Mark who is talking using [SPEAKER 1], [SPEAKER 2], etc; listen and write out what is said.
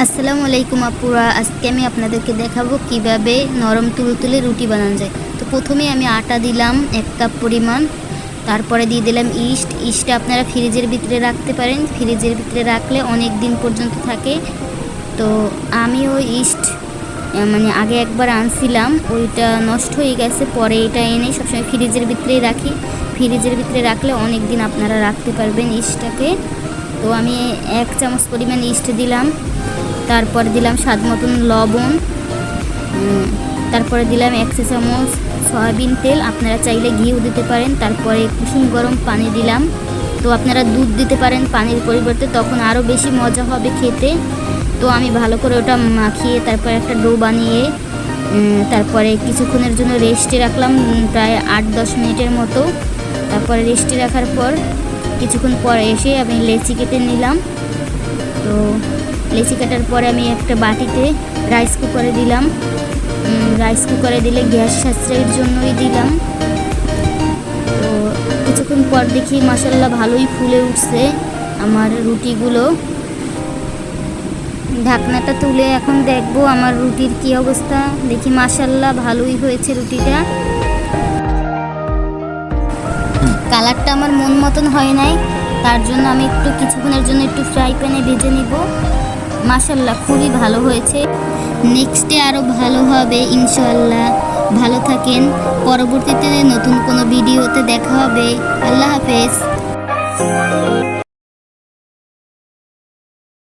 [SPEAKER 1] আসসালামু আলাইকুম আপুরা আজকে আমি আপনাদেরকে দেখাবো কীভাবে নরম তুলতুলে রুটি বানানো যায়। তো প্রথমে আমি আটা দিলাম এক কাপ পরিমাণ, তারপরে দিয়ে দিলাম ইস্ট। ইস্টটা আপনারা ফ্রিজের ভিতরে রাখতে পারেন। ফ্রিজের ভিতরে রাখলে অনেক দিন পর্যন্ত থাকে। তো আমি ওই ইস্ট মানে আগে একবার আনছিলাম, ওইটা নষ্ট হয়ে গেছে, পরে এটা এনে সবসময় ফ্রিজের ভিতরেই রাখি। ফ্রিজের ভিতরে রাখলে অনেক দিন আপনারা রাখতে পারবেন ইস্টটাকে। তো আমি এক চামচ পরিমাণ ইস্ট দিলাম। তারপর দিলাম স্বাদ মতন লবণ তারপরে দিলাম এক চা চামচ সয়াবিন তেল। আপনারা চাইলে ঘিও দিতে পারেন, তারপরে কুসুম গরম পানি দিলাম। তো আপনারা দুধ দিতে পারেন পানির পরিবর্তে, তখন আরও বেশি মজা হবে খেতে। তো আমি ভালো করে ওটা মাখিয়ে, তারপর একটা ডো বানিয়ে তারপরে কিছুক্ষণের জন্য রেস্টে রাখলাম প্রায় আট দশ মিনিটের মতো। তারপরে রেস্টে রাখার পর কিছুক্ষণ পর এসে আমি লেচি কেটে নিলাম। তো লেচি কাটার পরে আমি একটা বাটিতে রাইস কুকারে দিলাম। রাইস কুকারে দিলে গ্যাস সাশ্রয়ের জন্যই দিলাম। তো কিছুক্ষণ পর দেখি মাসাল্লাহ ভালোই ফুলে উঠছে আমার রুটিগুলো। ঢাকনাটা তুলে এখন দেখব আমার রুটির কি অবস্থা। দেখি মাসাল্লাহ ভালোই হয়েছে রুটিটা। কালারটা আমার মন মতন হয় নাই, তার জন্য আমি একটু কিছুক্ষণের জন্য একটু ফ্রাই প্যানে ভেজে নিব। মাসাল্লাহ খুবই ভালো হয়েছে। নেক্সটে আরও ভালো হবে ইনশাল্লাহ ভালো থাকেন। পরবর্তীতে নতুন কোনো ভিডিওতে দেখা হবে। আল্লাহ হাফেজ।